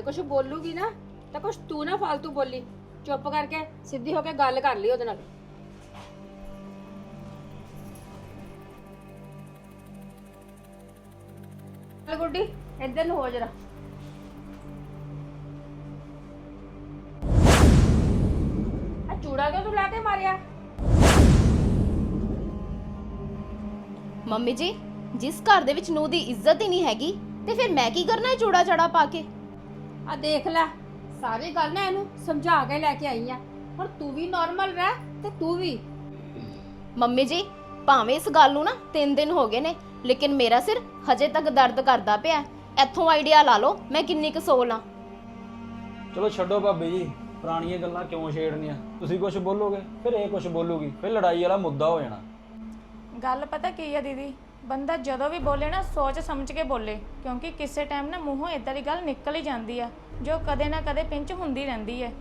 ਜੇ ਕੁਝ ਬੋਲੂਗੀ ਨਾ, ਤਾਂ ਕੁਝ ਤੂੰ ਨਾ ਫालतू ਬੋਲੀ। ਚੁੱਪ ਕਰਕੇ ਸਿੱਧੀ ਹੋ ਕੇ ਗੱਲ ਕਰ ਲਈ ਉਹਦੇ ਨਾਲ। ਚੱਲ ਗੁੱਡੀ, ਇੱਧਰ ਨੂੰ ਹੋ ਜਰਾ। ਆ ਚੂੜਾ ਕਿਉਂ ਤੂੰ ਲਾ ਕੇ ਮਾਰਿਆ? ਮੰਮੀ ਜੀ, ਜਿਸ ਘਰ ਦੇ ਵਿੱਚ ਨੂੰਹ ਦੀ ਇੱਜ਼ਤ ਹੀ ਨਹੀਂ ਹੈਗੀ, ਤੇ ਫਿਰ ਮੈਂ ਕੀ ਕਰਨਾ ਹੈ ਚੂੜਾ ਚੜਾ ਪਾ ਕੇ? ਆ ਦੇਖ ਲੈ ਸਾਰੀ ਗੱਲ ਨਾ ਇਹਨੂੰ ਸਮਝਾ ਕੇ ਲੈ ਕੇ ਆਈ ਆ। ਹੁਣ ਤੂੰ ਵੀ ਨਾਰਮਲ ਰਹਿ ਤੇ ਤੂੰ ਵੀ। ਮੰਮੀ ਜੀ ਭਾਵੇਂ ਇਸ ਗੱਲ ਨੂੰ ਨਾ 3 ਦਿਨ ਹੋ ਗਏ ਨੇ ਲੇਕਿਨ ਮੇਰਾ ਸਿਰ ਹਜੇ ਤੱਕ ਦਰਦ ਕਰਦਾ ਪਿਆ। ਇੱਥੋਂ ਆਈਡੀਆ ਲਾ ਲਓ ਮੈਂ ਕਿੰਨੀ ਕੁ ਸੋਲ ਆ ਚਲੋ ਛੱਡੋ ਭਾਬੀ ਜੀ ਪੁਰਾਣੀਆਂ ਗੱਲਾਂ ਕਿਉਂ ਛੇੜਨੀਆਂ? ਤੁਸੀਂ ਕੁਝ ਬੋਲੋਗੇ ਫਿਰ ਇਹ ਕੁਝ ਬੋਲੂਗੀ ਫਿਰ ਲੜਾਈ ਵਾਲਾ ਮੁੱਦਾ ਹੋ ਜਾਣਾ। ਗੱਲ ਪਤਾ ਕੀ ਆ ਦੀਦੀ? ਬੰਦਾ ਜਦੋਂ ਵੀ ਬੋਲੇ ਨਾ ਸੋਚ ਸਮਝ ਕੇ ਬੋਲੇ ਕਿਉਂਕਿ ਕਿਸੇ ਟਾਈਮ ਨਾ ਮੂੰਹੋਂ ਇਦਾਂ ਦੀ ਗੱਲ ਨਿਕਲ ਹੀ ਜਾਂਦੀ ਆ ਜੋ ਕਦੇ ਨਾ ਕਦੇ ਪਿੰਚ ਹੁੰਦੀ ਰਹਿੰਦੀ ਹੈ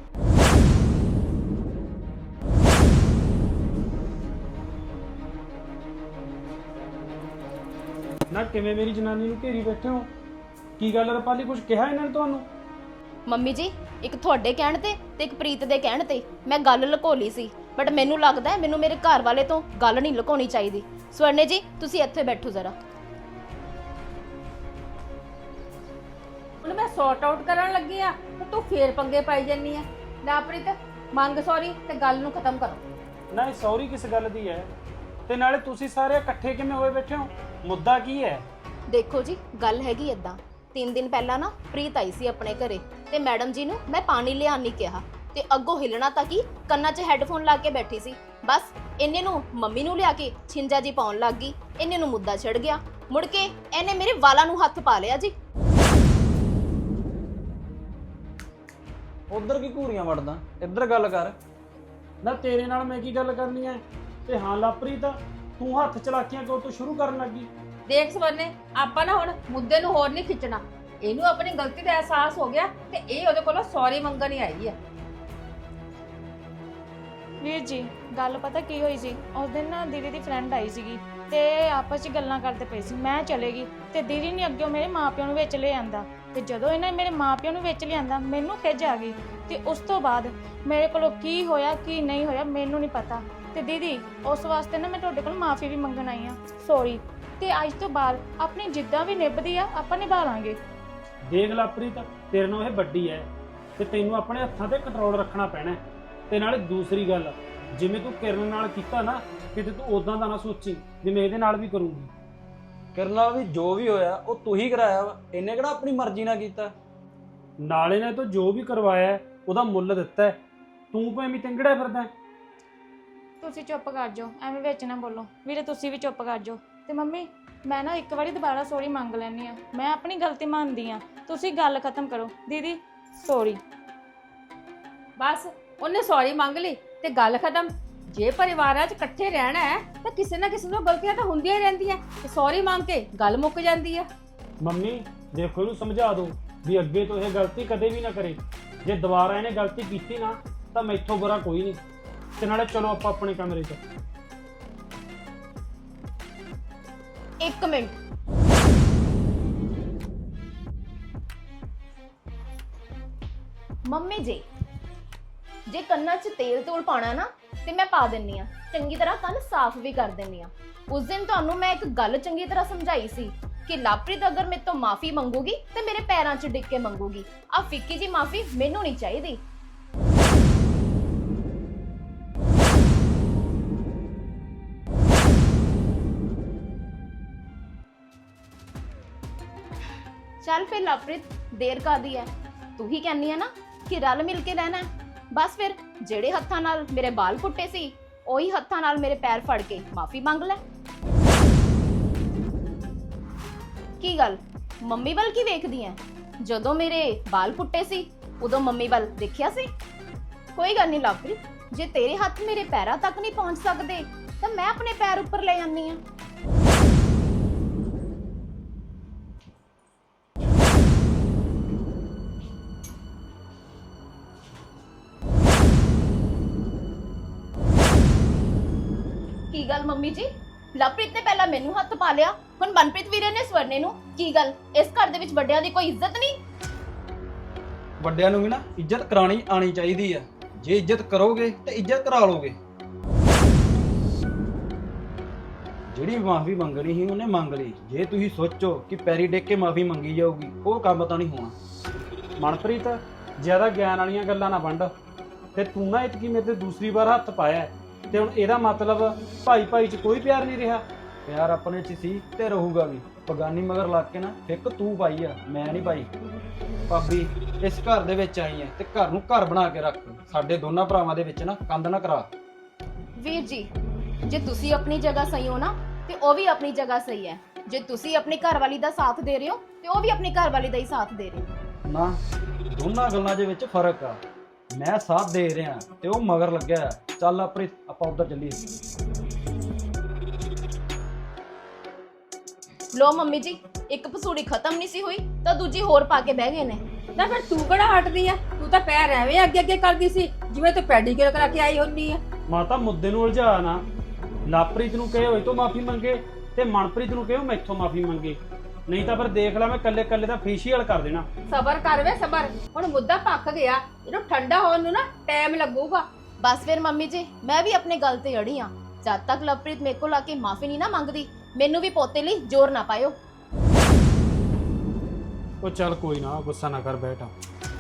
ਨਾ ਕਿਵੇਂ ਮੇਰੀ ਜਨਾਨੀ ਨੂੰ ਘੇਰੀ ਬੈਠੇ ਹੋ? ਕੀ ਗੱਲ ਰਪਾਲੀ? ਕੁਝ ਕਿਹਾ ਇਹਨਾਂ ਨੇ ਤੁਹਾਨੂੰ? ਮੰਮੀ ਜੀ ਇੱਕ ਤੁਹਾਡੇ ਕਹਿਣ ਤੇ ਤੇ ਇੱਕ ਪ੍ਰੀਤ ਦੇ ਕਹਿਣ ਤੇ ਮੈਂ ਗੱਲ ਲੁਕੋਲੀ ਸੀ ਬਟ ਮੈਨੂੰ ਲੱਗਦਾ ਹੈ ਮੈਨੂੰ ਮੇਰੇ ਘਰ ਵਾਲੇ ਤੋਂ ਗੱਲ ਨਹੀਂ ਲੁਕਾਉਣੀ ਚਾਹੀਦੀ। ਸਵਰਨੇ ਜੀ ਤੁਸੀਂ ਇੱਥੇ ਬੈਠੋ ਜ਼ਰਾ। ਹੁਣ ਮੈਂ ਸੌਟ ਆਊਟ ਕਰਨ ਲੱਗੀ ਆ ਤੇ ਤੂੰ ਫੇਰ ਪੰਗੇ ਪਾਈ ਜੰਨੀ ਆ। ਨਾ ਪ੍ਰੀਤ ਮੰਗ ਸੌਰੀ ਤੇ ਗੱਲ ਨੂੰ ਖਤਮ ਕਰੋ। ਨਾ ਸੌਰੀ ਕਿਸ ਗੱਲ ਦੀ ਹੈ? ਤੇ ਨਾਲੇ ਤੁਸੀਂ ਸਾਰੇ ਇਕੱਠੇ ਕਿਵੇਂ ਹੋਏ ਬੈਠੇ ਹੋ? ਮੁੱਦਾ ਕੀ ਹੈ? ਦੇਖੋ ਜੀ ਗੱਲ ਹੈਗੀ ਏਦਾਂ। ਤਿੰਨ ਦਿਨ ਪਹਿਲਾਂ ਨਾ ਪ੍ਰੀਤ ਆਈ ਸੀ ਆਪਣੇ ਘਰੇ ਤੇ ਮੈਡਮ ਜੀ ਨੂੰ ਮੈਂ ਪਾਣੀ ਲਿਆਉਣ ਨਹੀਂ ਕਿਹਾ। ਤੇ ਅੱਗੋਂ ਹਿਲਣਾ ਤਾਂ ਕੀ? ਕੰਨਾਂ 'ਚ ਹੈੱਡਫੋਨ ਲਾ ਕੇ ਬੈਠੀ ਸੀ। ਬਸ ਇੰਨੇ ਨੂੰ ਮੰਮੀ ਨੂੰ ਲਿਆ ਕੇ ਛਿੰਜਾ ਜੀ ਪਾਉਣ ਲੱਗ ਗਈ ਇੰਨੇ ਨੂੰ ਮੁੱਦਾ ਛਿੜ ਗਿਆ। ਮੁੜ ਕੇ ਇਹਨੇ ਮੇਰੇ ਵਾਲਾਂ ਨੂੰ ਹੱਥ ਪਾ ਲਿਆ ਜੀ। ਉਧਰ ਕੀ ਘੂਰੀਆਂ ਵੜਦਾ? ਇੱਧਰ ਗੱਲ ਕਰ। ਨਾ ਤੇਰੇ ਨਾਲ ਮੈਂ ਕੀ ਗੱਲ ਕਰਨੀ ਹੈ ਤੇ ਹਾਂ ਲਾਪਰੀਤ ਤੂੰ ਹੱਥ ਚਲਾਕੀਆਂ ਕਿਉਂ ਤੋਂ ਸ਼ੁਰੂ ਕਰਨ ਲੱਗੀ? ਦੇਖ ਸਵਰਨੇ ਆਪਾਂ ਨਾ ਹੁਣ ਮੁੱਦੇ ਨੂੰ ਹੋਰ ਨਹੀਂ ਖਿੱਚਣਾ। ਇਹਨੂੰ ਆਪਣੀ ਗਲਤੀ ਦਾ ਅਹਿਸਾਸ ਹੋ ਗਿਆ ਤੇ ਇਹ ਉਹਦੇ ਕੋਲੋਂ ਸੌਰੀ ਮੰਗਣ ਹੀ ਆਈ ਆ ਵੀਰ ਜੀ, ਗੱਲ ਪਤਾ ਕੀ ਹੋਈ ਸੀ? ਉਸ ਦਿਨ ਨਾ ਦੀਦੀ ਦੀ ਫਰੈਂਡ ਆਈ ਸੀਗੀ ਤੇ ਆਪਸ 'ਚ ਗੱਲਾਂ ਕਰਦੇ ਪਏ ਸੀ। ਮੈਂ ਚਲੇ ਗਈ ਤੇ ਦੀਦੀ ਨੇ ਅੱਗੇ ਮੇਰੇ ਮਾਪਿਆਂ ਨੂੰ ਵਿੱਚ ਲੈ ਆਂਦਾ ਤੇ ਜਦੋਂ ਇਹਨੇ ਮੇਰੇ ਮਾਪਿਆਂ ਨੂੰ ਵਿੱਚ ਲਿਆਂਦਾ, ਮੈਨੂੰ ਖਿੱਚ ਆ ਗਈ ਤੇ ਉਸ ਤੋਂ ਬਾਅਦ ਮੇਰੇ ਕੋਲੋਂ ਕੀ ਹੋਇਆ, ਕੀ ਨਹੀਂ ਹੋਇਆ ਮੈਨੂੰ ਨਹੀਂ ਪਤਾ। ਤੇ ਦੀਦੀ, ਉਸ ਵਾਸਤੇ ਨਾ ਮੈਂ ਤੁਹਾਡੇ ਕੋਲ ਮਾਫੀ ਵੀ ਮੰਗਣ ਆਈ ਆ ਸੌਰੀ ਤੇ ਅੱਜ ਤੋਂ ਬਾਅਦ ਆਪਣੀ ਜਿੱਦਾਂ ਵੀ ਨਿਭਦੀ ਆ, ਆਪਾਂ ਨਿਭਾ ਲਾਂਗੇ। ਦੇਖ ਲਾਪਰੀਤ ਤੇਰੇ ਨਾਲ ਇਹ ਵੱਡੀ ਹੈ ਤੇ ਤੈਨੂੰ ਆਪਣੇ ਹੱਥਾਂ ਤੇ ਕੰਟਰੋਲ ਰੱਖਣਾ ਪੈਣਾ ਹੈ। ਤੇ ਨਾਲੇ ਦੂਸਰੀ ਗੱਲ ਜਿਵੇਂ ਤੂੰ ਕਿਰਨ ਨਾਲ ਕੀਤਾ ਨਾ ਕਿਤੇ ਤੂੰ ਉਦਾਂ ਦਾ ਨਾ ਸੋਚੀ ਜਿਵੇਂ ਇਹਦੇ ਨਾਲ ਵੀ ਕਰੂੰਗੀ। ਕਿਰਨ ਨਾਲ ਵੀ ਜੋ ਵੀ ਹੋਇਆ ਉਹ ਤੂੰ ਹੀ ਕਰਾਇਆ ਵਾ। ਇਹਨੇ ਕਿਹੜਾ ਆਪਣੀ ਮਰਜ਼ੀ ਨਾਲ ਕੀਤਾ? ਨਾਲੇ ਨੇ ਤਾਂ ਜੋ ਵੀ ਕਰਵਾਇਆ ਹੈ, ਉਹਦਾ ਮੁੱਲ ਦਿੱਤਾ ਹੈ। ਤੂੰ ਭਾਵੇਂ ਤਿੰਗੜਿਆ ਫਿਰਦਾ ਹੈ। ਤੁਸੀਂ ਚੁੱਪ ਕਰ ਜਾਓ ਐਵੇਂ ਵਿੱਚ ਨਾ ਬੋਲੋ। ਵੀਰੇ ਤੁਸੀਂ ਵੀ ਚੁੱਪ ਕਰ ਜਾਓ। ਤੇ ਮੰਮੀ ਮੈਂ ਨਾ ਇੱਕ ਵਾਰੀ ਦੁਬਾਰਾ ਸੌਰੀ ਮੰਗ ਲੈਣੀ ਆ ਮੈਂ ਆਪਣੀ ਗਲਤੀ ਮੰਨਦੀ ਆ ਤੁਸੀਂ ਗੱਲ ਖਤਮ ਕਰੋ। ਦੀਦੀ ਸੌਰੀ ਬਸ। ਉਹਨੇ ਸੌਰੀ ਮੰਗ ਲਈ ਤੇ ਗੱਲ ਖਤਮ। ਜੇ ਪਰਿਵਾਰਾਂ 'ਚ ਇਕੱਠੇ ਰਹਿਣਾ ਹੈ ਤਾਂ ਕਿਸੇ ਨਾ ਕਿਸੇ ਨੂੰ ਗਲਤੀਆਂ ਤਾਂ ਹੁੰਦੀਆਂ ਹੀ ਰਹਿੰਦੀਆਂ। ਤੇ ਸੌਰੀ ਮੰਗ ਕੇ ਗੱਲ ਮੁੱਕ ਜਾਂਦੀ ਹੈ ਮੰਮੀ ਦੇਖੋ ਇਹਨੂੰ ਸਮਝਾ ਦਿਓ ਵੀ ਅੱਗੇ ਤੋਂ ਇਹ ਗਲਤੀ ਕਦੇ ਵੀ ਨਾ ਕਰੇ। ਜੇ ਦੁਬਾਰਾ ਇਹਨੇ ਗਲਤੀ ਕੀਤੀ ਨਾ ਤਾਂ ਮੈਥੋਂ ਬੁਰਾ ਕੋਈ ਨਹੀਂ। ਤੇ ਨਾਲੇ ਚਲੋ ਆਪਾਂ ਆਪਣੇ ਕਮਰੇ 'ਚ। ਇੱਕ ਮਿੰਟ। ਮੰਮੀ ਜੀ ਜੇ ਕੰਨਾਂ 'ਚ ਤੇਲ ਤੂਲ ਪਾਣਾ ਨਾ, ਤੇ ਮੈਂ ਪਾ ਦਿੰਨੀ ਆ। ਚੰਗੀ ਤਰ੍ਹਾਂ ਕੰਨ ਸਾਫ਼ ਵੀ ਕਰ ਦਿੰਨੀ ਆ। ਉਸ ਦਿਨ ਤੁਹਾਨੂੰ ਮੈਂ ਇੱਕ ਗੱਲ ਚੰਗੀ ਤਰ੍ਹਾਂ ਸਮਝਾਈ ਸੀ ਕਿ ਲਾਪ੍ਰੀਤ ਅਗਰ ਮੇਰੇ ਤੋਂ ਮਾਫੀ ਮੰਗੂਗੀ, ਤੇ ਮੇਰੇ ਪੈਰਾਂ 'ਚ ਡਿੱਗ ਕੇ ਮੰਗੂਗੀ। ਆ ਫਿੱਕੀ ਜੀ ਮਾਫੀ ਮੈਨੂੰ ਨਹੀਂ ਚਾਹੀਦੀ। ਚੱਲ ਫਿਰ ਲਵਪ੍ਰੀਤ ਦੇਰ ਕਾਦੀ ਹੈ ਤੂੰ ਹੀ ਕਹਿੰਨੀ ਹੈ ਨਾ ਕਿ ਰਲ ਮਿਲ ਕੇ ਰਹਿਣਾ ਹੈ। ਬਸ ਫਿਰ, ਜਿਹੜੇ ਹੱਥਾਂ ਨਾਲ ਮੇਰੇ ਬਾਲ ਪੁੱਟੇ ਸੀ, ਉਹੀ ਹੱਥਾਂ ਨਾਲ ਮੇਰੇ ਪੈਰ ਫੜ ਕੇ ਮਾਫੀ ਮੰਗ ਲੈ। ਕੀ ਗੱਲ? ਮੰਮੀ ਵੱਲ ਕੀ ਵੇਖਦੀ ਐ? ਜਦੋਂ ਮੇਰੇ ਬਾਲ ਪੁੱਟੇ ਸੀ, ਉਦੋਂ ਮੰਮੀ ਵੱਲ ਦੇਖਿਆ ਸੀ? ਕੋਈ ਗੱਲ ਨਹੀਂ ਲਵਪ੍ਰੀਤ ਜੇ ਤੇਰੇ ਹੱਥ ਮੇਰੇ ਪੈਰਾਂ ਤੱਕ ਨਹੀਂ ਪਹੁੰਚ ਸਕਦੇ, ਤਾਂ ਮੈਂ ਆਪਣੇ ਪੈਰ ਉੱਪਰ ਲੈ ਜਾਂਦੀ ਆ। ਗੱਲ, ਮੰਮੀ ਜੀ? ਲਵਪ੍ਰੀਤ ਨੇ ਪਹਿਲਾਂ ਮੈਨੂੰ ਹੱਥ ਪਾ ਲਿਆ। ਹੁਣ ਮਨਪ੍ਰੀਤ ਵੀਰੇ ਨੇ ਸਵਰਨੇ ਨੂੰ। ਕੀ ਗੱਲ? ਇਸ ਘਰ ਦੇ ਵਿੱਚ ਵੱਡਿਆਂ ਦੀ ਕੋਈ ਇੱਜ਼ਤ ਨਹੀਂ? ਵੱਡਿਆਂ ਨੂੰ ਵੀ ਨਾ ਇੱਜ਼ਤ ਕਰਾਣੀ ਆਣੀ ਚਾਹੀਦੀ ਆ। ਜੇ ਇੱਜ਼ਤ ਕਰੋਗੇ ਤੇ ਇੱਜ਼ਤ ਕਰਾ ਲੋਗੇ। ਜਿਹੜੀ ਮਾਫੀ ਮੰਗਣੀ ਸੀ ਉਹਨੇ ਮੰਗ ਲਈ। ਜੇ ਤੁਸੀਂ ਸੋਚੋ ਕਿ ਪੈਰੀ ਡੇਕ ਕੇ ਮਾਫੀ ਮੰਗੀ ਜਾਊਗੀ, ਉਹ ਕੰਮ ਤਾਂ ਨਹੀਂ ਹੋਣਾ। ਮਨਪ੍ਰੀਤ, ਜ਼ਿਆਦਾ ਗਿਆਨ ਵਾਲੀਆਂ ਗੱਲਾਂ ਨਾ ਵੰਡ। ਤੇ ਤੂੰ ਨਾ ਇਤਕੀ ਮੇਰੇ ਤੇ ਦੂਸਰੀ ਵਾਰ ਹੱਥ ਪਾਇਆ। ਹੈ। ਤੇ ਹੁਣ ਇਹਦਾ ਮਤਲਬ ਭਾਈ ਭਾਈ 'ਚ ਕੋਈ ਪਿਆਰ ਨਹੀਂ ਰਿਹਾ। ਪਿਆਰ ਆਪਣੇ ਚ ਸੀ ਤੇ ਰਹੂਗਾ ਵੀ। ਪਗਾਨੀ ਮਗਰ ਲੱਗ ਕੇ ਨਾ ਫਿੱਕ ਤੂੰ ਪਾਈ ਆ ਮੈਂ ਨਹੀਂ ਪਾਈ। ਭਾਬੀ ਇਸ ਘਰ ਦੇ ਵਿੱਚ ਆਈ ਐ ਤੇ ਘਰ ਨੂੰ ਘਰ ਬਣਾ ਕੇ ਰੱਖ। ਸਾਡੇ ਦੋਨਾਂ ਭਰਾਵਾਂ ਦੇ ਵਿੱਚ ਨਾ ਕੰਧ ਨਾ ਕਰਾ। ਵੀਰ ਜੀ ਜੇ ਤੁਸੀਂ ਆਪਣੀ ਜਗ੍ਹਾ ਸਹੀ ਹੋ ਨਾ ਤੇ ਉਹ ਵੀ ਆਪਣੀ ਜਗ੍ਹਾ ਸਹੀ ਹੈ। ਜੇ ਤੁਸੀਂ ਆਪਣੀ ਘਰਵਾਲੀ ਦਾ ਸਾਥ ਦੇ ਰਹੇ ਹੋ ਤੇ ਉਹ ਵੀ ਆਪਣੀ ਘਰਵਾਲੀ ਦਾ ਹੀ ਸਾਥ ਦੇ ਰਹੇ ਹੋ। ਨਾ ਦੋਨਾਂ ਗੱਲਾਂ ਦੇ ਵਿੱਚ ਫ਼ਰਕ ਆ। ਮੈਂ ਸਾਥ ਦੇ ਰਿਹਾ ਤੇ ਉਹ ਮਗਰ ਲੱਗਿਆ। ਚੱਲ ਆਪਰੇ ਆਪਾਂ ਉਧਰ ਚੱਲੀਏ। ਲੋ ਮੰਮੀ ਜੀ ਇੱਕ ਪਸੂੜੀ ਖਤਮ ਨਹੀਂ ਸੀ ਹੋਈ ਤਾਂ ਦੂਜੀ ਹੋਰ ਪਾ ਕੇ ਬਹਿ ਗਏ ਨੇ। ਨਾ ਫਿਰ ਤੂੰ ਕਿਹੜਾ ਹਟਦੀ ਆ? ਤੂੰ ਤਾਂ ਪੈਰ ਐਵੇਂ ਅੱਗੇ ਅੱਗੇ ਕਰਦੀ ਸੀ ਜਿਵੇਂ ਤੂੰ ਪੈਡੀਕਿਉਰ ਕਰਾ ਕੇ ਆਈ ਹੁੰਨੀ ਆ। ਮਾਤਾ ਮੁੱਦੇ ਨੂੰ ਉਲਝਾ ਨਾ। ਲਾਪ੍ਰੀਤ ਨੂੰ ਕਹੇ ਹੋਏ ਤੋਂ ਮਾਫੀ ਮੰਗੇ ਤੇ ਮਨਪ੍ਰੀਤ ਨੂੰ ਕਹੇ ਮੈਥੋਂ ਮਾਫੀ ਮੰਗੇ। ਨਹੀਂ ਤਾਂ ਫਿਰ ਦੇਖ ਲੈ ਮੈਂ ਕੱਲੇ ਕੱਲੇ ਦਾ ਫੇਸ਼ੀਅਲ ਕਰ ਦੇਣਾ। ਸਬਰ ਕਰ ਵੇ ਸਬਰ। ਹੁਣ ਮੁੱਦਾ ਪੱਕ ਗਿਆ ਇਹਨੂੰ ਠੰਡਾ ਹੋਣ ਨੂੰ ਨਾ ਟਾਈਮ ਲੱਗੂਗਾ। ਬਸ ਫਿਰ ਮੰਮੀ ਜੀ ਮੈਂ ਵੀ ਆਪਣੇ ਗੱਲ ਤੇ ਅੜੀ ਆ। ਜਦ ਤੱਕ ਲਵਪ੍ਰੀਤ ਮੇਰੇ ਕੋਲ ਆ ਕੇ ਮਾਫੀ ਨਹੀਂ ਨਾ ਮੰਗਦੀ ਮੈਨੂੰ ਵੀ ਪੋਤੇ ਲਈ ਜ਼ੋਰ ਨਾ ਪਾਇਓ। ਉਹ ਚੱਲ ਕੋਈ ਨਾ ਗੁੱਸਾ ਨਾ ਕਰ ਬੈਠ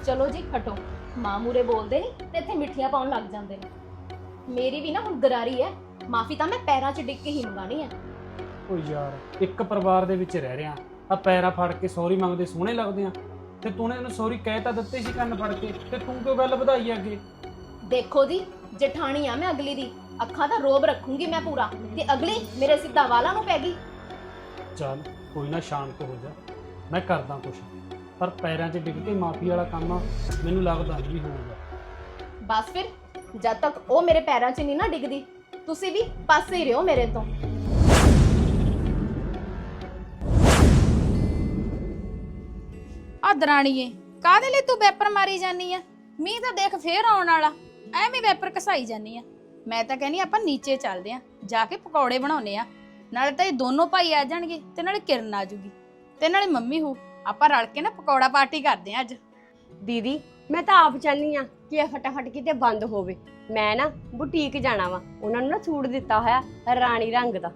ਚਲੋ ਜੀ ਹਟੋ। ਮਾਂ ਮੂਰੇ ਬੋਲਦੇ ਨੇ ਤੇ ਇੱਥੇ ਮਿੱਠੀਆਂ ਪਾਉਣ ਲੱਗ ਜਾਂਦੇ ਨੇ। ਮੇਰੀ ਵੀ ਨਾ ਹੁਣ ਗਰਾਰੀ ਹੈ ਮਾਫੀ ਤਾਂ ਮੈਂ ਪੈਰਾਂ 'ਚ ਡਿੱਗ ਕੇ ਹੀ ਮੰਗਾਣੀ ਹੈ ਉਹ ਯਾਰ ਇੱਕ ਪਰਿਵਾਰ ਦੇ ਵਿੱਚ ਰਹਿ ਰਿਆਂ। ਆ ਪੈਰਾ ਫੜ ਕੇ ਸੌਰੀ ਮੰਗਦੇ ਸੋਹਣੇ ਲੱਗਦੇ ਆ। ਤੇ ਤੂੰ ਨੇ ਉਹਨੂੰ ਸੌਰੀ ਕਹਿ ਤਾਂ ਦਿੱਤੇ ਸੀ ਕੰਨ ਫੜ ਕੇ ਤੇ ਤੂੰ ਕਿਉਂ ਗੱਲ ਵਧਾਈ ਅੱਗੇ? ਦੇਖੋ ਜੀ ਜਠਾਣੀ ਆ ਮੈਂ ਅਗਲੀ ਦੀ। ਅੱਖਾਂ ਦਾ ਰੋਬ ਰੱਖੂੰਗੀ ਮੈਂ ਪੂਰਾ ਤੇ ਅਗਲੀ ਮੇਰੇ ਸਿੱਧਾ ਵਾਲਾਂ ਨੂੰ ਪੈ ਗਈ। ਚੱਲ ਕੋਈ ਨਾ ਸ਼ਾਂਤ ਹੋ ਜਾ। ਮੈਂ ਕਰਦਾ ਕੁਛ। ਪਰ ਪੈਰਾਂ 'ਚ ਡਿੱਗ ਕੇ ਮਾਫੀ ਵਾਲਾ ਕੰਮ ਮੈਨੂੰ ਲੱਗਦਾ ਨਹੀਂ ਹੋਊਗਾ। ਬਸ ਫਿਰ ਜਦ ਤੱਕ ਉਹ ਮੇਰੇ ਪੈਰਾਂ 'ਚ ਨਹੀਂ ਨਾ ਡਿੱਗਦੀ ਤੁਸੀਂ ਵੀ ਪਾਸੇ ਹੀ ਰਹੋ ਮੇਰੇ ਤੋਂ। ਆ ਦਰਾਣੀਏ ਕਾਹਦੇ ਲਈ ਤੂੰ ਵੈਪਰ ਮਾਰੀ ਜਾਨੀ ਆ? ਮੀਂਹ ਤਾਂ ਦੇਖ ਫੇਰ ਆਉਣ ਵਾਲਾ ਐਵੇਂ ਵੈਪਰ ਘਸਾਈ ਜਾਨੀ ਆ। ਮੈਂ ਤਾਂ ਕਹਿੰਨੀ ਆਪਾਂ ਨੀਚੇ ਚੱਲਦੇ ਆ ਜਾ ਕੇ ਪਕੌੜੇ ਬਣਾਉਨੇ ਆ। ਨਾਲੇ ਤਾਂ ਇਹ ਦੋਨੋਂ ਭਾਈ ਆ ਜਾਣਗੇ ਤੇ ਨਾਲੇ ਕਿਰਨ ਆ ਜੂਗੀ ਤੇ ਨਾਲੇ ਮੰਮੀ ਹੋ ਆਪਾਂ ਰਲ ਕੇ ਨਾ ਪਕੌੜਾ ਪਾਰਟੀ ਕਰਦੇ ਆ ਅੱਜ। ਦੀਦੀ ਮੈਂ ਤਾਂ ਆਪ ਚਾਹਨੀ ਆ ਕਿ ਇਹ ਫਟਾਫਟ ਕਿਤੇ ਬੰਦ ਹੋਵੇ। ਮੈਂ ਨਾ ਬੁਟੀਕ ਜਾਣਾ ਵਾ ਉਹਨਾਂ ਨੂੰ ਨਾ ਸੂਟ ਦਿੱਤਾ ਹੋਇਆ ਰਾਣੀ ਰੰਗ ਦਾ।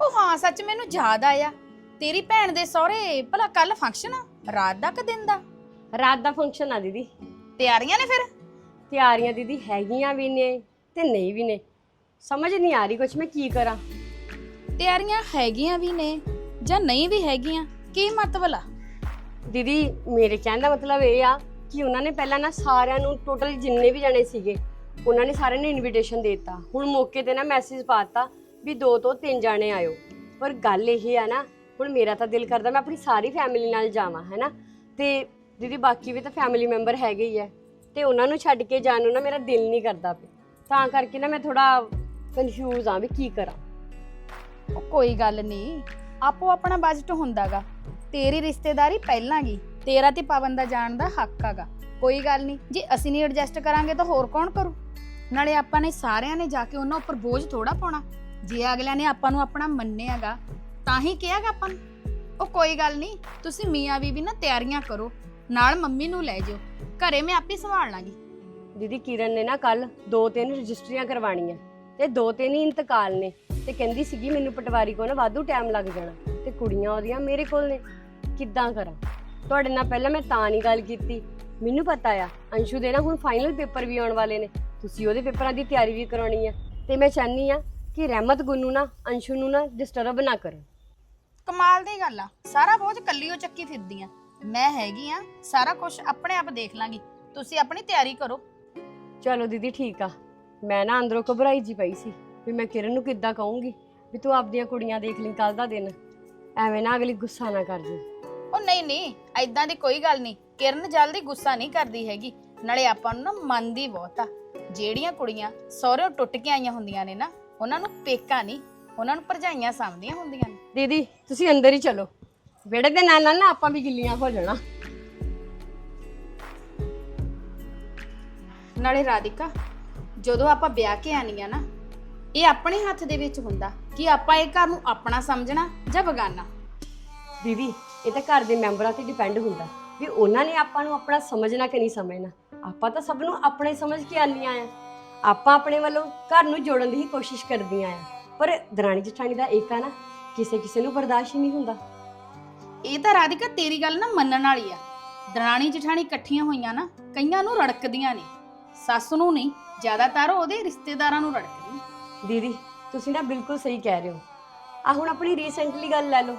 ਉਹ ਹਾਂ ਸੱਚ ਮੈਨੂੰ ਯਾਦ ਆਇਆ। ਤੇਰੀ ਭੈਣ ਦੇ ਸਹੁਰੇ ਭਲਾ ਕੱਲ ਫੰਕਸ਼ਨ ਆ? ਰਾਤ ਦਾ ਕਿ ਦਿਨ ਦਾ? ਰਾਤ ਦਾ ਫੰਕਸ਼ਨ ਆ ਦੀਦੀ। ਤਿਆਰੀਆਂ ਨੇ ਫਿਰ? ਤਿਆਰੀਆਂ ਦੀਦੀ ਹੈਗੀਆਂ ਵੀ ਨੇ ਤੇ ਨਹੀਂ ਵੀ ਨੇ। ਸਮਝ ਨਹੀਂ ਆ ਰਹੀ ਕੁਛ ਮੈਂ ਕੀ ਕਰਾਂ। ਤਿਆਰੀਆਂ ਹੈਗੀਆਂ ਵੀ ਨੇ ਜਾਂ ਨਹੀਂ ਵੀ ਹੈਗੀਆਂ ਕੀ ਮਤਲਬ ਆ? ਦੀਦੀ ਮੇਰੇ ਕਹਿਣ ਦਾ ਮਤਲਬ ਇਹ ਆ ਕਿ ਉਹਨਾਂ ਨੇ ਪਹਿਲਾਂ ਨਾ ਸਾਰਿਆਂ ਨੂੰ ਟੋਟਲ ਜਿੰਨੇ ਵੀ ਜਣੇ ਸੀਗੇ ਉਹਨਾਂ ਨੇ ਸਾਰਿਆਂ ਨੂੰ ਇਨਵੀਟੇਸ਼ਨ ਦੇ ਦਿੱਤਾ। ਹੁਣ ਮੌਕੇ ਤੇ ਨਾ ਮੈਸੇਜ ਪਾਤਾ ਵੀ ਦੋ ਤੋਂ ਤਿੰਨ ਜਾਣੇ ਆਇਓ। ਪਰ ਗੱਲ ਇਹ ਆ ਨਾ ਹੁਣ ਮੇਰਾ ਤਾਂ ਦਿਲ ਕਰਦਾ ਮੈਂ ਆਪਣੀ ਸਾਰੀ ਫੈਮਿਲੀ ਨਾਲ ਜਾਵਾਂ, ਹੈਨਾ? ਤੇ ਦੀਦੀ, ਬਾਕੀ ਵੀ ਤਾਂ ਫੈਮਿਲੀ ਮੈਂਬਰ ਹੈਗੇ ਹੀ ਐ ਤੇ ਉਹਨਾਂ ਨੂੰ ਛੱਡ ਕੇ ਜਾਣ ਨੂੰ ਨਾ ਮੇਰਾ ਦਿਲ ਨਹੀਂ ਕਰਦਾ ਪਿਆ। ਤਾਂ ਕਰਕੇ ਨਾ ਮੈਂ ਥੋੜਾ ਕਨਫਿਊਜ਼ ਆ ਵੀ ਕੀ ਕਰਾਂ। ਉਹ ਕੋਈ ਗੱਲ ਨਹੀਂ, ਆਪੋ ਆਪਣਾ ਬਜਟ ਹੁੰਦਾਗਾ। ਤੇਰੀ ਰਿਸ਼ਤੇਦਾਰੀ ਪਹਿਲਾਂ ਗੀ, ਤੇਰਾ ਤੇ ਪਵਨ ਦਾ ਜਾਣ ਦਾ ਹੱਕ ਹੈਗਾ ਕੋਈ ਗੱਲ ਨਹੀਂ, ਜੇ ਅਸੀਂ ਨਹੀਂ ਐਡਜਸਟ ਕਰਾਂਗੇ ਤਾਂ ਹੋਰ ਕੌਣ ਕਰੂ? ਨਾਲੇ ਆਪਾਂ ਨੇ ਸਾਰਿਆਂ ਨੇ ਜਾ ਕੇ ਉਹਨਾਂ ਉੱਪਰ ਬੋਝ ਥੋੜਾ ਪਾਉਣਾ। ਜੇ ਅਗਲਿਆਂ ਨੇ ਆਪਾਂ ਨੂੰ ਆਪਣਾ ਮੰਨਿਆਗਾ ਤਾਂ ਹੀ ਕਿਹਾਗਾ ਆਪਾਂ ਨੂੰ। ਉਹ ਕੋਈ ਗੱਲ ਨਹੀਂ, ਤੁਸੀਂ ਮੀਆਂ ਬੀਬੀ ਨਾ ਤਿਆਰੀਆਂ ਕਰੋ, ਨਾਲ ਮੰਮੀ ਨੂੰ ਲੈ ਜਾਓ, ਘਰੇ ਮੈਂ ਆਪੇ ਸੰਭਾਲ ਲਾਂਗੀ। ਦੀਦੀ, ਕਿਰਨ ਨੇ ਨਾ ਕੱਲ ਦੋ ਤਿੰਨ ਰਜਿਸਟਰੀਆਂ ਕਰਵਾਉਣੀਆਂ, ਤੇ ਦੋ ਤਿੰਨ ਹੀ ਇੰਤਕਾਲ ਨੇ, ਤੇ ਕਹਿੰਦੀ ਸੀਗੀ ਮੈਨੂੰ ਪਟਵਾਰੀ ਕੋਲ ਨਾ ਵਾਧੂ ਟਾਈਮ ਲੱਗ ਜਾਣਾ, ਤੇ ਕੁੜੀਆਂ ਉਹਦੀਆਂ ਮੇਰੇ ਕੋਲ ਨੇ, ਕਿੱਦਾਂ ਕਰਾਂ? ਤੁਹਾਡੇ ਨਾਲ ਪਹਿਲਾਂ ਮੈਂ ਤਾਂ ਨਹੀਂ ਗੱਲ ਕੀਤੀ। ਮੈਨੂੰ ਪਤਾ ਆ, ਅੰਸ਼ੂ ਦੇ ਨਾ ਹੁਣ ਫਾਈਨਲ ਪੇਪਰ ਵੀ ਆਉਣ ਵਾਲੇ ਨੇ, ਤੁਸੀਂ ਉਹਦੇ ਪੇਪਰਾਂ ਦੀ ਤਿਆਰੀ ਵੀ ਕਰਾਉਣੀ ਆ, ਤੇ ਮੈਂ ਚਾਹਨੀ ਆ ਕਿ ਰਹਿਮਤ ਗੁੰਨੂ ਨਾ, ਅੰਸ਼ੂ ਨੂੰ ਨਾ ਡਿਸਟਰਬ ਨਾ ਕਰੋ। ਕਮਾਲ ਦੀ ਗੱਲ ਆ। ਸਾਰਾ ਬੋਝ ਕੱਲੀ ਉਹ ਚੱਕੀ ਫਿਰਦੀ ਆ। ਮੈਂ ਹੈਗੀ ਆ ਸਾਰਾ ਕੁਝ ਆਪਣੇ ਆਪ ਦੇਖ ਲਾਂਗੀ। ਤੁਸੀਂ ਆਪਣੀ ਤਿਆਰੀ ਕਰੋ। ਚਲੋ ਦੀਦੀ ਠੀਕ ਆ। ਮੈਂ ਨਾ ਅੰਦਰੋਂ ਘਬਰਾਈ ਜੀ ਪਈ ਸੀ ਵੀ ਮੈਂ ਕਿਰਨ ਨੂੰ ਕਿੱਦਾਂ ਕਹੂੰਗੀ ਵੀ ਤੂੰ ਆਪਦੀਆਂ ਕੁੜੀਆਂ ਦੇਖ ਲਈ ਕੱਲ ਦਾ ਦਿਨ। ਐਵੇਂ ਨਾ ਅਗਲੀ ਗੁੱਸਾ ਨਾ ਕਰ ਜੇ। ਉਹ ਨਹੀਂ ਨਹੀਂ ਐਦਾਂ ਦੀ ਕੋਈ ਗੱਲ ਨਹੀਂ। ਕਿਰਨ ਜਲਦੀ ਗੁੱਸਾ ਨਹੀਂ ਕਰਦੀ ਹੈਗੀ। ਨਾਲੇ ਆਪਾਂ ਨੂੰ ਨਾ ਮੰਨਦੀ ਬਹੁਤ ਆ। ਜਿਹੜੀਆਂ ਕੁੜੀਆਂ ਸਹੁਰਿਓਂ ਟੁੱਟ ਕੇ ਆਈਆਂ ਹੁੰਦੀਆਂ ਨੇ ਨਾ ਉਹਨਾਂ ਨੂੰ ਪੇਕਾ ਨਹੀਂ ਉਹਨਾਂ ਨੂੰ ਭਰਜਾਈਆਂ ਸਮਝਦੀਆਂ ਹੁੰਦੀਆਂ ਨੇ। ਦੀਦੀ ਤੁਸੀਂ ਅੰਦਰ ਹੀ ਚਲੋ। ਵਿਹੜੇ ਦੇ ਨਾਲ ਨਾਲ ਨਾ ਆਪਾਂ ਵੀ ਗਿੱਲੀਆਂ ਹੋ ਜਾਣਾ। ਨਾਲੇ ਰਾਧਿਕਾ ਜਦੋਂ ਆਪਾਂ ਵਿਆਹ ਕੇ ਆਨੀਆਂ ਨਾ ਇਹ ਆਪਣੇ ਹੱਥ ਦੇ ਵਿੱਚ ਹੁੰਦਾ ਕਿ ਆਪਾਂ ਇਹ ਘਰ ਨੂੰ ਆਪਣਾ ਸਮਝਣਾ ਜਾਂ ਬਗਾਨਾ। ਦੀਦੀ ਇਹ ਤਾਂ ਘਰ ਦੇ ਮੈਂਬਰਾਂ ਤੇ ਡਿਪੈਂਡ ਹੁੰਦਾ ਵੀ ਉਹਨਾਂ ਨੇ ਆਪਾਂ ਨੂੰ ਆਪਣਾ ਸਮਝਣਾ ਕਿ ਨਹੀਂ ਸਮਝਣਾ। ਆਪਾਂ ਤਾਂ ਸਭ ਨੂੰ ਆਪਣੇ ਸਮਝ ਕੇ ਆਉਂਦੀਆਂ ਆ। ਆਪਾਂ ਆਪਣੇ ਵੱਲੋਂ ਘਰ ਨੂੰ ਜੋੜਨ ਦੀ ਹੀ ਕੋਸ਼ਿਸ਼ ਕਰਦੀਆਂ ਆ। ਪਰ ਦਰਾਣੀ ਜਠਾਣੀ ਦਾ ਏਕਾ ਨਾ ਕਿਸੇ ਕਿਸੇ ਨੂੰ ਬਰਦਾਸ਼ਤ ਹੀ ਨਹੀਂ ਹੁੰਦਾ। ਇਹ ਤਾਂ ਰਾਧਿਕਾ ਤੇਰੀ ਗੱਲ ਨਾ ਮੰਨਣ ਵਾਲੀ ਆ। ਦਰਾਣੀ ਜਠਾਣੀ ਇਕੱਠੀਆਂ ਹੋਈਆਂ ਨਾ ਕਈਆਂ ਨੂੰ ਰੜਕਦੀਆਂ ਨੇ। ਸੱਸ ਨੂੰ ਨਹੀਂ ਜ਼ਿਆਦਾਤਰ ਉਹਦੇ ਰਿਸ਼ਤੇਦਾਰਾਂ ਨੂੰ ਰੜਕਦੀ। ਦੀਦੀ ਤੁਸੀਂ ਨਾ ਬਿਲਕੁਲ ਸਹੀ ਕਹਿ ਰਹੇ ਹੋ। ਆ ਹੁਣ ਆਪਣੀ ਰੀਸੈਂਟਲੀ ਗੱਲ ਲੈ ਲਓ।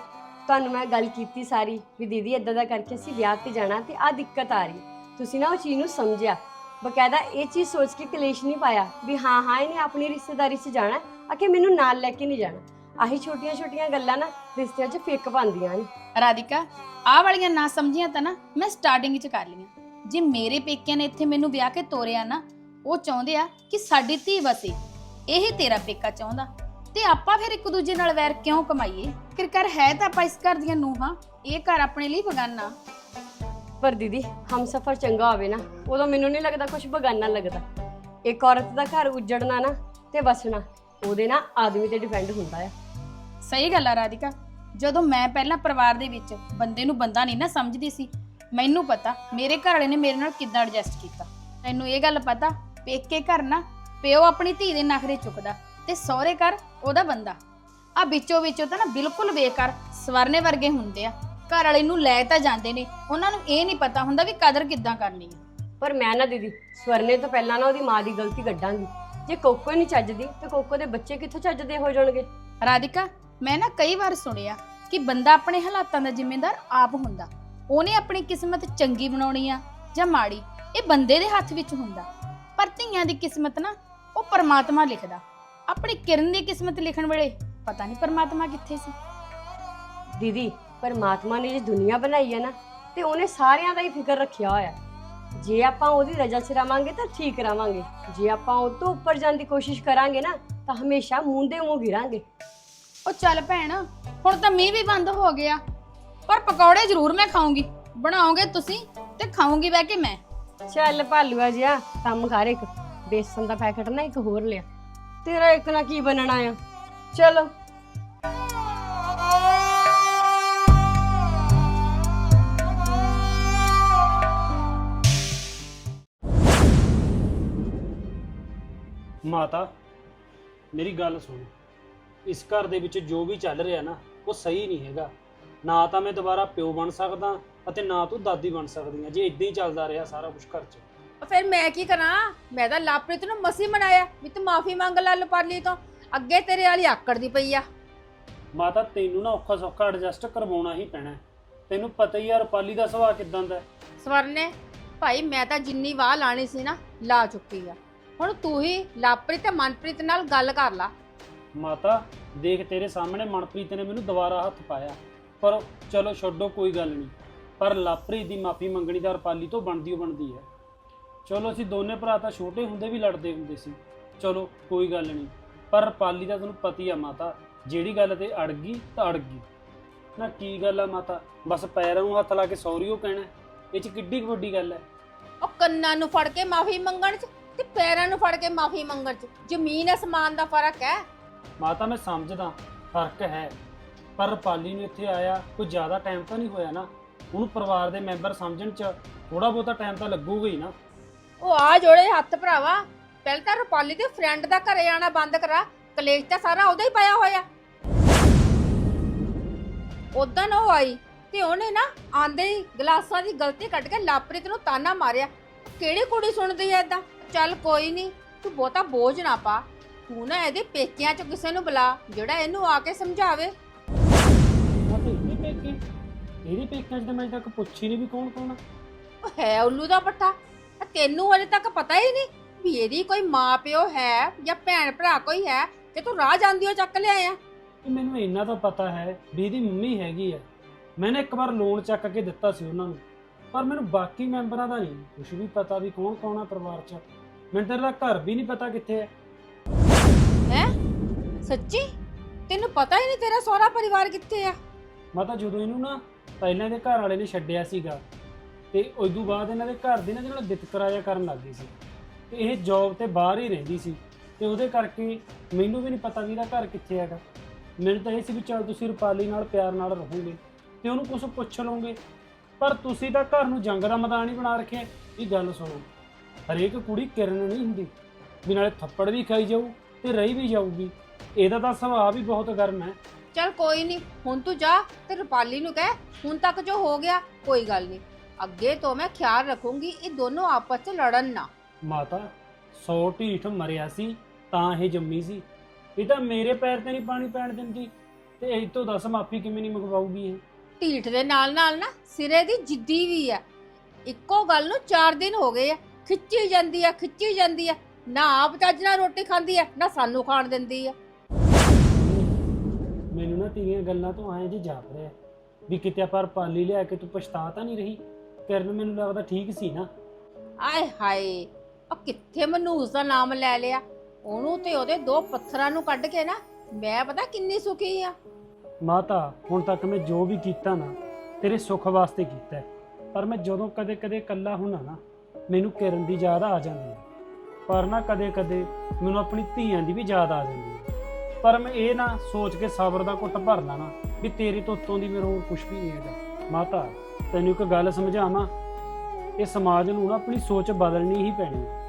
ਤੁਹਾਨੂੰ ਮੈਂ ਗੱਲ ਕੀਤੀ ਸਾਰੀ ਵੀ ਦੀਦੀ ਇਦਾਂ ਦਾ ਕਰਕੇ ਅਸੀਂ ਵਿਆਹ ਤੇ ਜਾਣਾ ਤੇ ਆ ਦਿੱਕਤ ਆ ਰਹੀ। ਤੁਸੀਂ ਨਾ ਉਹ ਚੀਜ਼ ਨੂੰ ਸਮਝਿਆ। ਬਕਾਇਦਾ ਇਹ ਚੀਜ਼ ਸੋਚ ਕੇ ਕਲੇਸ਼ ਨਹੀਂ ਪਾਇਆ ਵੀ ਹਾਂ ਹਾਂ ਇਹਨੇ ਆਪਣੀ ਰਿਸ਼ਤੇਦਾਰੀ 'ਚ ਜਾਣਾ ਆ ਕਿ ਮੈਨੂੰ ਨਾਲ ਲੈ ਕੇ ਨਹੀਂ ਜਾਣਾ। ਆਹੀ ਛੋਟੀਆਂ ਛੋਟੀਆਂ ਗੱਲਾਂ ਨਾ ਰਿਸ਼ਤਿਆਂ 'ਚ ਫਿੱਕ ਪਾਉਂਦੀਆਂ ਨੇ। ਰਾਧਿਕਾ ਆਹ ਵਾਲੀਆਂ ਨਾ ਸਮਝੀਆਂ ਤਾਂ ਨਾ ਮੈਂ ਸਟਾਰਟਿੰਗ 'ਚ ਕਰ ਲਈਆਂ। ਜੇ ਮੇਰੇ ਪੇਕਿਆਂ ਨੇ ਇੱਥੇ ਮੈਨੂੰ ਵਿਆਹ ਕੇ ਤੋਰਿਆ ਨਾ ਉਹ ਚਾਹੁੰਦੇ ਆ ਕਿ ਸਾਡੀ ਧੀ ਵਸੇ। ਇਹ ਤੇਰਾ ਪੇਕਾ ਚਾਹੁੰਦਾ। ਤੇ ਆਪਾਂ ਫਿਰ ਇੱਕ ਦੂਜੇ ਨਾਲ ਵੈਰ ਕਿਉਂ ਕਮਾਈਏ? ਕਿਰਕਰ ਹੈ ਤਾਂ ਆਪਾਂ ਇਸ ਘਰ ਦੀਆਂ ਨੂੰਹਾਂ ਇਹ ਘਰ ਆਪਣੇ ਲਈ ਬਗਾਨਾ। ਪਰ ਦੀਦੀ ਹਮਸਫਰ ਚੰਗਾ ਹੋਵੇ ਨਾ ਉਦੋਂ ਮੈਨੂੰ ਨਹੀਂ ਲੱਗਦਾ ਕੁਝ ਬਗਾਨਾ ਲੱਗਦਾ। ਇੱਕ ਔਰਤ ਦਾ ਘਰ ਉਜੜਨਾ ਨਾ ਤੇ ਵਸਣਾ ਉਹਦੇ ਨਾਲ ਆਦਮੀ ਤੇ ਡਿਪੈਂਡ ਹੁੰਦਾ ਆ। ਸਹੀ ਗੱਲ ਆ ਰਾਧਿਕਾ। ਜਦੋਂ ਮੈਂ ਪਹਿਲਾਂ ਪਰਿਵਾਰ ਦੇ ਵਿੱਚ ਬੰਦੇ ਨੂੰ ਬੰਦਾ ਨਹੀਂ ਨਾ ਸਮਝਦੀ ਸੀ, ਮੈਨੂੰ ਪਤਾ ਮੇਰੇ ਘਰ ਵਾਲੇ ਨੇ ਮੇਰੇ ਨਾਲ ਕਿੱਦਾਂ ਐਡਜਸਟ ਕੀਤਾ। ਤੈਨੂੰ ਇਹ ਗੱਲ ਪਤਾ ਪੇਕੇ ਘਰ ਨਾ ਪਿਓ ਆਪਣੀ ਧੀ ਦੇ ਨਖਰੇ ਚੁੱਕਦਾ ਤੇ ਸਹੁਰੇ ਘਰ ਉਹਦਾ ਬੰਦਾ। ਆ ਵਿੱਚੋਂ ਵਿੱਚੋਂ ਤਾਂ ਨਾ ਬਿਲਕੁਲ ਬੇਕਾਰ ਸਵਰਨੇ ਵਰਗੇ ਹੁੰਦੇ ਆ। ਘਰ ਵਾਲੇ ਨੂੰ ਲੈ ਤਾਂ ਜਾਂਦੇ ਨੇ, ਉਹਨਾਂ ਨੂੰ ਇਹ ਨਹੀਂ ਪਤਾ ਹੁੰਦਾ ਵੀ ਕਦਰ ਕਿੱਦਾਂ ਕਰਨੀ ਹੈ ਪਰ ਮੈਂ ਨਾ ਦੀਦੀ, ਸਵਰਨੇ ਤੋਂ ਪਹਿਲਾਂ ਨਾ ਉਹਦੀ ਮਾਂ ਦੀ ਗਲਤੀ ਕੱਢਾਂਗੀ। ਜੇ ਕੋਕੋ ਨਹੀਂ ਚੱਜਦੀ, ਤੇ ਕੋਕੋ ਦੇ ਬੱਚੇ ਕਿੱਥੋਂ ਚੱਜਦੇ ਹੋ ਜਾਣਗੇ? ਰਾਧਿਕਾ, ਮੈਂ ਨਾ ਕਈ ਵਾਰ ਸੁਣਿਆ ਕਿ ਬੰਦਾ ਆਪਣੇ ਹਾਲਾਤਾਂ ਦਾ ਜ਼ਿੰਮੇਦਾਰ ਆਪ ਹੁੰਦਾ। ਉਹਨੇ ਆਪਣੀ ਕਿਸਮਤ ਚੰਗੀ ਬਣਾਉਣੀ ਆ ਜਾਂ ਮਾੜੀ, ਇਹ ਬੰਦੇ ਦੇ ਹੱਥ ਵਿੱਚ ਹੁੰਦਾ। ਪਰ ਧੀਆਂ ਦੀ ਕਿਸਮਤ ਨਾ, ਉਹ ਪਰਮਾਤਮਾ ਲਿਖਦਾ। ਆਪਣੀ ਕਿਰਨ ਦੀ ਕਿਸਮਤ ਲਿਖਣ ਵੇਲੇ ਪਤਾ ਨਹੀਂ ਪਰਮਾਤਮਾ ਕਿੱਥੇ ਸੀ। ਦੀਦੀ, ਪਰਮਾਤਮਾ ਨੇ ਜੇ ਦੁਨੀਆ ਬਣਾਈ ਹੈ ਨਾ, ਤੇ ਉਹਨੇ ਸਾਰਿਆਂ ਦਾ ਹੀ ਫਿਕਰ ਰੱਖਿਆ ਹੋਇਆ ਜੇ ਆਪਾਂ ਉਹਦੀ ਰਜਾ ਚ ਰਵਾਂਗੇ ਤਾਂ ਠੀਕ ਰਵਾਂਗੇ ਜੇ ਆਪਾਂ ਉਹ ਤੋਂ ਉੱਪਰ ਜਾਣ ਦੀ ਕੋਸ਼ਿਸ਼ ਕਰਾਂਗੇ ਨਾ ਤਾਂ ਹਮੇਸ਼ਾ ਮੂੰਹ ਦੇ ਮੂੰਹ ਗਿਰਾਂਗੇ। ਉਹ ਚੱਲ ਭੈਣ ਹੁਣ ਤਾਂ ਮੀਂਹ ਵੀ ਬੰਦ ਹੋ ਗਿਆ। ਪਰ ਪਕੌੜੇ ਜ਼ਰੂਰ ਮੈਂ ਖਾਉਂਗੀ ਬਣਾਓਗੇ ਤੁਸੀਂ ਤੇ ਖਾਉਂਗੀ ਬਹਿ ਕੇ ਮੈਂ। ਚੱਲ ਭਾਲੂਆ ਜਿਆ ਕੰਮ ਕਰ ਇੱਕ। ਬੇਸਨ ਦਾ ਪੈਕਟ ਨਾ ਇੱਕ ਹੋਰ ਲਿਆ। ਤੇਰਾ ਇੱਕ ਨਾ ਕੀ ਬਣਨਾ ਆ? ਚਲੋ। ਮਾਤਾ ਮੇਰੀ ਗੱਲ ਸੁਣ। ਇਸ ਘਰ ਦੇ ਵਿੱਚ ਜੋ ਵੀ ਚੱਲ ਰਿਹਾ ਨਾ ਉਹ ਸਹੀ ਨਹੀਂ ਹੈਗਾ। ਨਾ ਤਾਂ ਮੈਂ ਦੁਬਾਰਾ ਪਿਓ ਬਣ ਸਕਦਾ ਅਤੇ ਨਾ ਤੂੰ ਦਾਦੀ ਬਣ ਸਕਦੀ ਆ ਜੇ ਇਦਾਂ ਹੀ ਚੱਲਦਾ ਰਿਹਾ ਸਾਰਾ ਕੁਝ ਘਰ 'ਚ। ਉਹ ਫਿਰ ਮੈਂ ਕੀ ਕਰਾਂ? ਮੈਂ ਤਾਂ ਲਾਪ੍ਰੀਤ ਨੂੰ ਮਸੀ ਮਨਾਇਆ ਵੀ ਤੂੰ ਮਾਫੀ ਮੰਗ ਲੈ ਲਪਾਲੀ ਤੋਂ। ਅੱਗੇ ਤੇਰੇ ਵਾਲੀ ਆਕੜ ਦੀ ਪਈ ਆ। ਮਾਤਾ ਤੈਨੂੰ ਨਾ ਔਖਾ ਸੌਖਾ ਐਡਜਸਟ ਕਰਵਾਉਣਾ ਹੀ ਪੈਣਾ। ਹੈ। ਤੈਨੂੰ ਪਤਾ ਹੀ ਆ ਰੁਪਾਲੀ ਦਾ ਸੁਭਾਅ ਕਿਦਾਂ ਦਾ ਹੈ। ਸਵਰਨੇ ਭਾਈ ਮੈਂ ਤਾਂ ਜਿੰਨੀ ਵਾਹ ਲਾਣੀ ਸੀ ਨਾ ਲਾ ਚੁੱਕੀ ਆ। ਹੁਣ ਤੂੰ ਹੀ ਲਾਪ੍ਰੀਤ ਤੇ ਮਨਪ੍ਰੀਤ ਨਾਲ ਗੱਲ ਕਰ ਲਾ। ਮਾਤਾ ਦੇਖ ਤੇਰੇ ਸਾਹਮਣੇ ਮਨਪ੍ਰੀਤ ਨੇ ਮੈਨੂੰ ਦੁਬਾਰਾ ਹੱਥ ਪਾਇਆ। ਪਰ ਚਲੋ ਛੱਡੋ ਕੋਈ ਗੱਲ ਨਹੀਂ। ਪਰ ਲਾਪ੍ਰੀਤ ਦੀ ਮਾਫੀ ਮੰਗਣੀ ਦਾ ਰੁਪਾਲੀ ਤੋਂ ਬਣਦੀ ਓ ਬਣਦੀ ਹੈ। ਚਲੋ ਅਸੀਂ ਦੋਨੇ ਭਰਾ ਤਾਂ ਛੋਟੇ ਹੁੰਦੇ ਵੀ ਲੜਦੇ ਹੁੰਦੇ ਸੀ। ਚਲੋ ਕੋਈ ਗੱਲ ਨਹੀਂ। ਪਰ ਰੁਪਾਲੀ ਦਾ ਤੁਹਾਨੂੰ ਪਤੀ ਆ ਮਾਤਾ। ਜਿਹੜੀ ਗੱਲ ਤੇ ਅੜ ਗਈ ਤਾਂ ਅੜ ਗਈ। ਨਾ ਕੀ ਗੱਲ ਆ ਮਾਤਾ? ਬਸ ਪੈਰਾਂ ਨੂੰ ਹੱਥ ਲਾ ਕੇ ਸੌਰੀਓ ਕਹਿਣਾ। ਇਹ ਚ ਕਿੱਡੀ ਕੁ ਵੱਡੀ ਗੱਲ ਹੈ? ਉਹ ਕੰਨਾਂ ਨੂੰ ਫੜ ਕੇ ਮਾਫੀ ਮੰਗਣ ਚ ਤੇ ਪੈਰਾਂ ਨੂੰ ਫੜ ਕੇ ਮਾਫੀ ਮੰਗਣ ਚ। ਜ਼ਮੀਨ ਅਸਮਾਨ ਦਾ ਫ਼ਰਕ ਹੈ। ਮਾਤਾ ਮੈਂ ਸਮਝਦਾ ਫ਼ਰਕ ਹੈ। ਪਰ ਰੁਪਾਲੀ ਨੂੰ ਇੱਥੇ ਆਇਆ ਕੋਈ ਜ਼ਿਆਦਾ ਟਾਈਮ ਤਾਂ ਨਹੀਂ ਹੋਇਆ ਨਾ। ਉਹਨੂੰ ਪਰਿਵਾਰ ਦੇ ਮੈਂਬਰ ਸਮਝਣ ਚ ਥੋੜਾ ਬਹੁਤਾ ਟਾਈਮ ਤਾਂ ਲੱਗੂਗਾ ਹੀ ਨਾ। ਉਹ ਆ ਜੋੜੇ ਹੱਥ ਭਰਾਵਾ। ਪਹਿਲਾਂ ਤਾਂ ਰੁਪਾਲੀ ਦੇ ਫਰੈਂਡ ਦਾ ਘਰੇ ਆਣਾ ਬੰਦ ਕਰਾ। ਕਲੇਸ਼ ਤਾਂ ਸਾਰਾ ਉਹਦਾ ਹੀ ਪਾਇਆ ਹੋਇਆ। ਉਦੋਂ ਉਹ ਆਈ ਤੇ ਉਹਨੇ ਨਾ ਆਂਦੇ ਹੀ ਗਲਾਸਾਂ ਦੀ ਗਲਤੀ ਕੱਢ ਕੇ ਲਾਪ੍ਰੀਤ ਨੂੰ ਤਾਨਾ ਮਾਰਿਆ। ਕਿਹੜੀ ਕੁੜੀ ਸੁਣਦੀ ਐ ਏਦਾਂ? ਚੱਲ ਕੋਈ ਨਹੀਂ ਤੂੰ ਬਹੁਤਾ ਬੋਝ ਨਾ ਪਾ। ਤੂੰ ਨਾ ਇਹਦੇ ਪੇਕਿਆਂ ਚ ਕਿਸੇ ਨੂੰ ਬੁਲਾ ਜਿਹੜਾ ਇਹਨੂੰ ਆ ਕੇ ਸਮਝਾਵੇ। ਪੇਕੇ ਇਹਦੇ ਪੇਕਿਆਂ 'ਚ? ਤਾਂ ਮੈਂ ਅਜੇ ਤੱਕ ਪੁੱਛੀ ਨਹੀਂ ਵੀ ਕੌਣ ਕੌਣ ਆ। ਉਹ ਹੈ ਉੱਲੂ ਦਾ ਪੱਠਾ ਤੈਨੂੰ ਅਜੇ ਤੱਕ ਪਤਾ ਹੀ ਨਹੀਂ ਵੀ ਇਹਦੀ ਕੋਈ ਮਾਂ ਪਿਓ ਹੈ ਜਾਂ ਭੈਣ ਭਰਾ ਕੋਈ ਹੈ ਤੇ ਤੂੰ ਰਾਹ ਜਾਂਦੀ ਹੋ ਚੱਕ ਲਿਆਇਆ ਤੇ ਮੈਨੂੰ ਇੰਨਾ ਤਾਂ ਪਤਾ ਹੈ ਵੀ ਇਹਦੀ ਮੰਮੀ ਹੈਗੀ ਹੈ ਮੈंने ਇੱਕ ਵਾਰ ਲੋਨ ਚੱਕ ਕੇ ਦਿੱਤਾ ਸੀ ਉਹਨਾਂ ਨੂੰ ਪਰ ਮੈਨੂੰ ਬਾਕੀ ਮੈਂਬਰਾਂ ਦਾ ਨਹੀਂ ਕੁਝ ਵੀ ਪਤਾ ਵੀ ਕੌਣ ਕੌਣ ਆ ਪਰਿਵਾਰ 'ਚ। ਮੈਨੂੰ ਤਾਂ ਇਹਦਾ ਘਰ ਵੀ ਨਹੀਂ ਪਤਾ ਕਿੱਥੇ ਹੈ। ਹੈ? ਸੱਚੀ? ਤੈਨੂੰ ਪਤਾ ਹੀ ਨਹੀਂ ਤੇਰਾ ਸਹੁਰਾ ਪਰਿਵਾਰ ਕਿੱਥੇ ਆ? ਮਾਤਾ ਜਦੋਂ ਇਹਨੂੰ ਨਾ ਪਹਿਲਾਂ ਇਹਦੇ ਘਰ ਵਾਲੇ ਨੇ ਛੱਡਿਆ ਸੀਗਾ ਤੇ ਉਸ ਤੋਂ ਬਾਅਦ ਇਹਨਾਂ ਦੇ ਘਰ ਦੇ ਨਾ ਜਿਹੜਾ ਵਿਤਕਰਾਇਆ ਕਰਨ ਲੱਗ ਗਈ ਸੀ ਤੇ ਇਹ ਜੌਬ ਤੇ ਬਾਹਰ ਹੀ ਰਹਿੰਦੀ ਸੀ ਤੇ ਉਹਦੇ ਕਰਕੇ ਮੈਨੂੰ ਵੀ ਨਹੀਂ ਪਤਾ ਵੀ ਇਹਦਾ ਘਰ ਕਿੱਥੇ ਹੈਗਾ। ਮੈਨੂੰ ਤਾਂ ਇਹ ਸੀ ਵੀ ਚਲ ਤੁਸੀਂ ਰੁਪਾਲੀ ਨਾਲ ਪਿਆਰ ਨਾਲ ਰਹੋਗੇ ਤੇ ਉਹਨੂੰ ਕੁਝ ਪੁੱਛ ਲਓਗੇ ਪਰ ਤੁਸੀਂ ਤਾਂ ਘਰ ਨੂੰ ਜੰਗ ਦਾ ਮੈਦਾਨ ਹੀ ਬਣਾ ਰੱਖਿਆ। ਇਹ ਗੱਲ ਸੁਣੋ। ਹਰੇਕ ਕੁੜੀ ਕਿਰਨ ਨਹੀਂ ਹੁੰਦੀ। ਵੀ ਨਾਲੇ ਥੱਪੜ ਵੀ ਖਾਈ ਜਾਊ ਤੇ ਰਹੀ ਵੀ ਜਾਊਗੀ। ਇਹਦਾ ਤਾਂ ਸੁਭਾਅ ਵੀ ਬਹੁਤ ਗਰਮ ਹੈ। ਚੱਲ ਕੋਈ ਨਹੀਂ ਹੁਣ ਤੂੰ ਜਾ ਤੇ ਰੁਪਾਲੀ ਨੂੰ ਕਹਿ ਹੁਣ ਤੱਕ ਜੋ ਹੋ ਗਿਆ ਕੋਈ ਗੱਲ ਨਹੀਂ। ਅੱਗੇ ਤੋਂ ਮੈਂ ਖਿਆਲ ਰੱਖੂੰਗੀ ਇਹ ਦੋਨੋਂ ਆਪਸ 'ਚ ਲੜਨ ਨਾ। ਮਾਤਾ 100 ਢੀਠ ਮਰਿਆ ਸੀ ਤਾਂ ਇਹ ਜੰਮੀ ਸੀ। ਇਹ ਤਾਂ ਮੇਰੇ ਪੈਰ ਤੇ ਨਹੀਂ ਪਾਣੀ ਪੈਣ ਦਿੰਦੀ। ਤੇ ਇਹ ਤੋਂ ਦੱਸ ਮਾਫੀ ਕਿਵੇਂ ਨਹੀਂ ਮੰਗਵਾਉਗੀ ਇਹ? ਢੀਠ ਦੇ ਨਾਲ ਨਾਲ ਨਾ ਸਿਰੇ ਦੀ ਜਿੱਦੀ ਵੀ ਆ ਇੱਕੋ ਗੱਲ ਨੂੰ 4 ਦਿਨ ਹੋ ਗਏ ਆ। ਖਿੱਚੀ ਜਾਂਦੀ ਆ ਖਿੱਚੀ ਜਾਂਦੀ ਆ। ਨਾ ਆਪ ਚੱਜ ਨਾਲ ਰੋਟੀ ਖਾਂਦੀ ਆ ਨਾ ਸਾਨੂੰ ਖਾਣ ਦਿੰਦੀ ਆ। ਮੈਨੂੰ ਨਾ ਤੇਰੀਆਂ ਗੱਲਾਂ ਤੋਂ ਐਂ ਜੀ ਜਾਪ ਰਿਹਾ ਵੀ ਕਿਤੇ ਪਰ ਪਾਲੀ ਲਿਆ ਕੇ ਤੂੰ ਪਛਤਾ ਤਾਂ ਨਹੀਂ ਰਹੀ? ਕਿਰਨ ਮੈਨੂੰ ਲੱਗਦਾ ਠੀਕ ਸੀ ਨਾ। ਆਏ ਹਾਏ ਉਹ ਕਿੱਥੇ ਮਨੂਸ ਦਾ ਨਾਮ ਲੈ ਲਿਆ? ਉਹਨੂੰ ਤੇ ਉਹਦੇ ਦੋ ਪੱਥਰਾਂ ਨੂੰ ਕੱਢ ਕੇ ਨਾ ਮੈਂ ਪਤਾ ਕਿੰਨੀ ਸੁਖੀ ਆ। ਮਾਤਾ ਹੁਣ ਤੱਕ ਮੈਂ ਜੋ ਵੀ ਕੀਤਾ ਨਾ ਤੇਰੇ ਸੁੱਖ ਵਾਸਤੇ ਕੀਤਾ ਹੈ। ਪਰ ਮੈਂ ਜਦੋਂ ਕਦੇ-ਕਦੇ ਇਕੱਲਾ ਹੁਣਾ ਨਾ ਮੈਨੂੰ ਕਿਰਨ ਦੀ ਯਾਦ ਆ ਜਾਂਦੀ ਹੈ। ਪਰ ਨਾ ਕਦੇ-ਕਦੇ ਮੈਨੂੰ ਆਪਣੀ ਧੀਆਂ ਦੀ ਵੀ ਯਾਦ ਆ ਜਾਂਦੀ ਹੈ। ਪਰ ਮੈਂ ਇਹ ਨਾ ਸੋਚ ਕੇ ਸਬਰ ਦਾ ਘੁੱਟ ਭਰ ਲੈਣਾ ਵੀ ਤੇਰੀ ਤੋਂ ਉੱਤੋਂ ਦੀ ਮੇਰੇ ਹੋਰ ਕੁਝ ਵੀ ਨਹੀਂ ਹੈਗਾ। ਮਾਤਾ, ਤੈਨੂੰ ਇੱਕ ਗੱਲ ਸਮਝਾਵਾਂ, ਇਹ ਸਮਾਜ ਨੂੰ ਨਾ ਆਪਣੀ ਸੋਚ ਬਦਲਣੀ ਹੀ ਪੈਣੀ ਹੈ।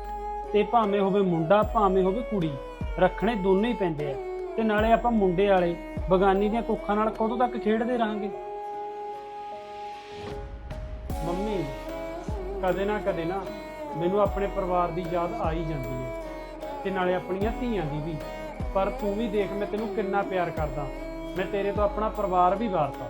ਤੇ ਭਾਵੇਂ ਹੋਵੇ ਮੁੰਡਾ, ਭਾਵੇਂ ਹੋਵੇ ਕੁੜੀ, ਰੱਖਣੇ ਦੋਨੇ ਹੀ ਪੈਂਦੇ ਆ। ਤੇ ਨਾਲੇ ਆਪਾਂ ਮੁੰਡੇ ਵਾਲੇ, ਬਗਾਨੀ ਦੀਆਂ ਕੁੱਖਾਂ ਨਾਲ ਕਦੋਂ ਤੱਕ ਖੇਡਦੇ ਰਹਾਂਗੇ? ਕਦੇ ਨਾ ਕਦੇ ਨਾ ਮੈਨੂੰ ਆਪਣੇ ਪਰਿਵਾਰ ਦੀ ਯਾਦ ਆ ਹੀ ਜਾਂਦੀ ਹੈ ਤੇ ਨਾਲੇ ਆਪਣੀਆਂ ਧੀਆਂ ਦੀ ਵੀ। ਪਰ ਤੂੰ ਵੀ ਦੇਖ ਮੈਂ ਤੈਨੂੰ ਕਿੰਨਾ ਪਿਆਰ ਕਰਦਾ। ਮੈਂ ਤੇਰੇ ਤੋਂ ਆਪਣਾ ਪਰਿਵਾਰ ਵੀ ਵਾਰਤਾ।